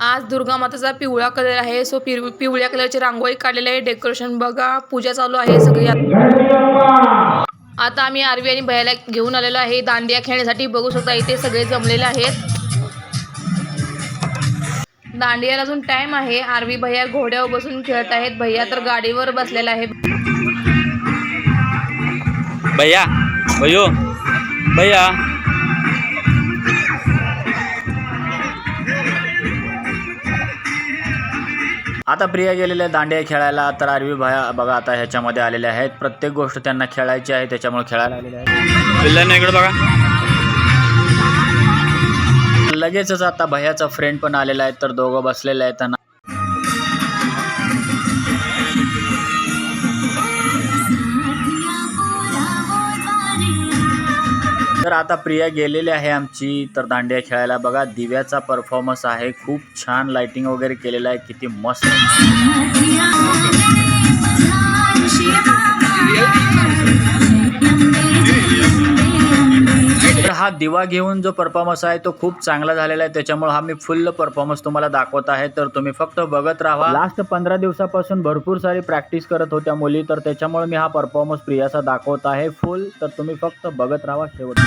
आज दुर्गा माताचा पिवळा कलर आहे. सो पिव पिवळ्या कलरची रांगोळी काढलेली आहे. डेकोरेशन बघा. पूजा चालू आहे सगळी. आता आम्ही आरवी आणि भयाला घेऊन आलेलो आहे. दांडिया खेळण्यासाठी बघू शकता इथे सगळे जमलेले आहेत. दांडियाला अजून टाइम आहे. आरवी भैया घोड्यावर बसून खेळत आहेत. भैया तर गाडीवर बसलेला आहे. भैया भैयो भैया. आता प्रिया गेलेल्या दांडिया खेळायला तर आरवी भया बघा आता ह्याच्यामध्ये आलेले आहेत. प्रत्येक गोष्ट त्यांना खेळायची आहे त्याच्यामुळे खेळायला आलेले आहेत. पिल्लांना इकडे बघा. लगेचच आता भैयाचा फ्रेंड पण आलेला आहे तर दोघं बसलेले आहेत त्यांना तर आता प्रिया गेलेली आहे आमची. तर दांडिया खेळायला बघा दिव्याचा परफॉर्मन्स आहे. खूप छान लाइटिंग वगैरे केलेलं आहे. किती मस्त. हा दिवा घेऊन जो परफॉर्मन्स आहे तो खूप चांगला झालेला आहे. त्याच्यामुळे हा मी फुल परफॉर्मन्स तुम्हाला दाखवत आहे. तर तुम्ही फक्त बघत राहा. लास्ट पंधरा दिवसापासून भरपूर सारी प्रॅक्टिस करत होत्या मुली. तर त्याच्यामुळे मी हा परफॉर्मन्स प्रियाचा दाखवत आहे फुल तर तुम्ही फक्त बघत राहा शेवट.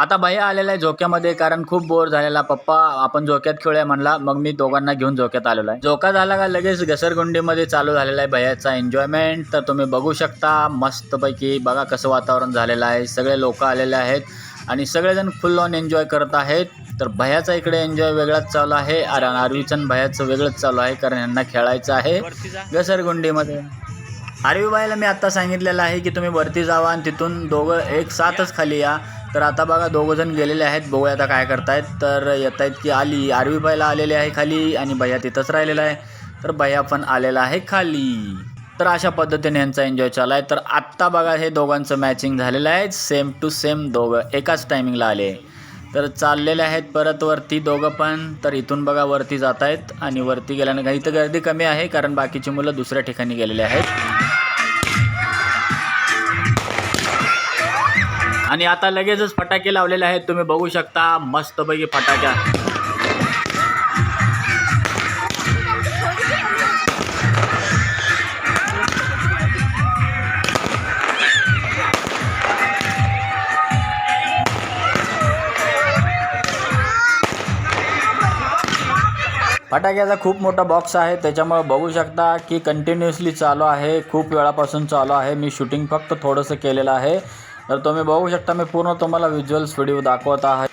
आता भैया आलेला आहे झोक्यामध्ये कारण खूप बोर झालेला. पप्पा आपण झोक्यात खेळूया म्हणला. मग मी दोघांना घेऊन झोक्यात आलेलो आहे. झोका झाला का लगेच घसरगुंडीमध्ये चालू झालेला आहे भैयाचा एन्जॉयमेंट तर तुम्ही बघू शकता मस्तपैकी बघा कसं वातावरण झालेलं आहे. सगळे लोक आलेले आहेत आणि सगळेजण फुल ऑन एन्जॉय करत आहेत. तर भयाचा इकडे एन्जॉय वेगळाच चालू आहे आणि आरवीचं भयाचं वेगळंच चालू आहे कारण यांना खेळायचं आहे घसरगुंडीमध्ये. आरवी बाईला मी आत्ता सांगितलेलं आहे की तुम्ही वरती जावा आणि तिथून दोघं एक साथच खाली या. तर आता बघा दोघं जण गेलेले आहेत. बघूया आता काय करतायत. तर येत आहेत की आली. आरवी भाईला आलेली आहे खाली आणि भैया तिथंच राहिलेला आहे. तर भैया पण आलेला आहे खाली. तर अशा पद्धतीने यांचा एन्जॉय चालू आहे. तर आत्ता बघा हे दोघांचं मॅचिंग झालेलं आहे. सेम टू सेम दोघं एकाच टायमिंगला आले. तर चाललेले आहेत परत वरती दोघं पण. तर इथून बघा वरती जात आहेत आणि वरती गेल्यानं इथं गर्दी कमी आहे. कारण बाकीची मुलं दुसऱ्या ठिकाणी गेलेले आहेत. आणि आता लगेचच फटाके लावलेले तुम्ही बघू शकता मस्तपैकी फटाक्या. फटाक्याचा खूप मोठा बॉक्स आहे. त्याच्यामुळे बघू शकता की कंटिन्युअसली चालू आहे. खूप वेळापासून चालू आहे. मी शूटिंग फक्त थोडंसं केलेलं आहे. तर तुम्ही बघू शकता मी पूर्ण तुम्हाला व्हिज्युअल्स व्हिडिओ दाखवत आहे.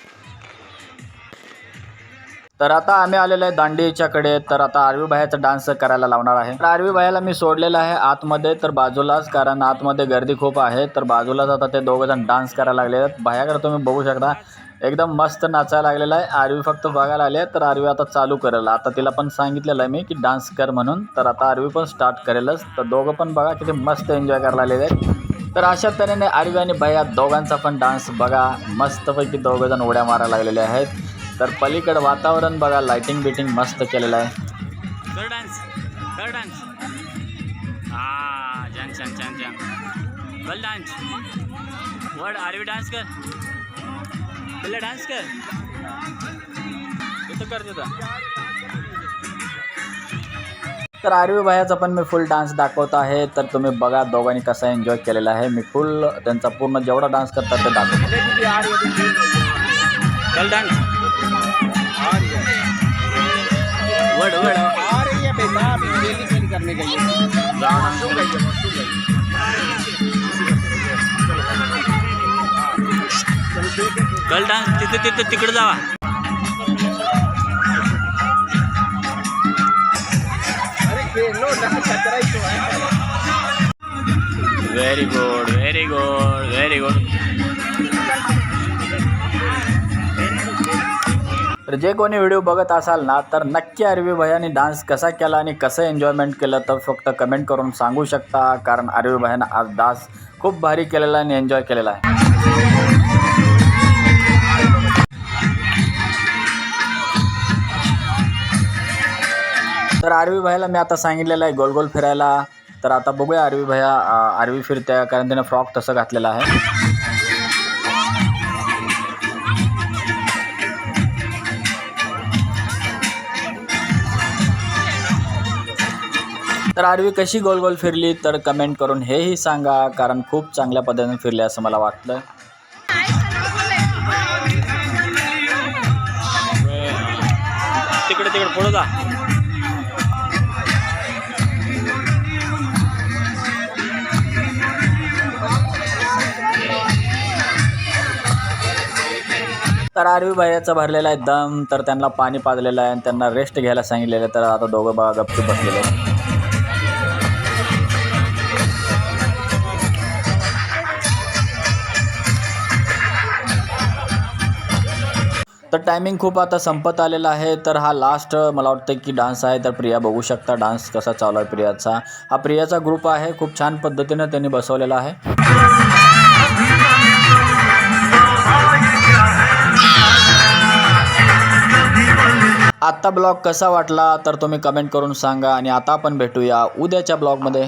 तर आता आम्ही आलेलो आहे दांडीच्याकडे. तर आता आरवी भायाचा डान्स करायला लावणार आहे. तर आरवी भायाला मी सोडलेलं आहे आतमध्ये तर बाजूलाच कारण आतमध्ये गर्दी खूप आहे. तर बाजूलाच आता ते दोघं जण डान्स करायला लागले आहेत. भायाकडे तुम्ही बघू शकता एकदम मस्त नाचायला लागलेला आहे. आरवी फक्त बघायला आले तर आरवी आता चालू करेल. आता तिला पण सांगितलेलं आहे मी की डान्स कर म्हणून. तर आता आरवी पण स्टार्ट करेलच. तर दोघं पण बघा किती मस्त एन्जॉय करायला आलेले आहेत. तर अशा तऱ्हेने आरवी आणि भैया दोघांचा पण डान्स बघा. मस्तपैकी दोघंजण उड्या मारायला लागलेले आहेत. तर पलीकडं वातावरण बघा. लायटिंग बिटिंग मस्त केलेलं आहे. डान्स कर डान्स हा छान छान छान छान. कल डान्स वर्ड आरवी डान्स कर? पहिले डान्स कर. तिथं कर तिथं तर आरवी भायाचा पण मी फुल डान्स दाखवत आहे. तर तुम्ही बघा दोघांनी कसा एन्जॉय केलेला आहे. मी फुल त्यांचा पूर्ण जेवढा डान्स करतात ते दाखवतो. कल डान्स तिथे तिथे तिकडे जावा. Very good very good very good तर जे कोणी व्हिडिओ बघत असाल ना तर नक्की आरवी भयाने डान्स कसा केला आणि कसं एन्जॉयमेंट केलं तर फक्त कमेंट करून सांगू शकता. कारण आरवी भयानं आज डान्स खूप भारी केलेला आणि एन्जॉय केलेला आहे. तर आरवी भाईला मी आता सांगितलेलं आहे गोल गोल फिरायला. तर आता बघूया आरवी भया आरवी फिरत्या कारण त्यानं फ्रॉक तसं घातलेला आहे. तर आरवी कशी गोल गोल फिरली तर कमेंट करून हेही सांगा कारण खूप चांगल्या पद्धतीने फिरले असं मला वाटलं. तिकडे तिकडे पुढे जा. तर आरवी बायाचा भरलेला आहे दम तर त्यांना पाणी पाजलेलं आहे आणि त्यांना रेस्ट घ्यायला सांगितलेलं आहे. तर आता दोघं बघा गपचूप बसलेले आहे तर टायमिंग खूप आता संपत आलेला आहे. तर हा लास्ट मला वाटतं की डान्स आहे. तर प्रिया बघू शकता डान्स कसा चालू आहे प्रियाचा. हा प्रियाचा ग्रुप आहे खूप छान पद्धतीनं त्यांनी बसवलेला आहे. आत्ता ब्लॉग कसा वाटला तर तुम्ही कमेंट करून सांगा आणि आता आपण भेटूया उद्याच्या ब्लॉगमध्ये.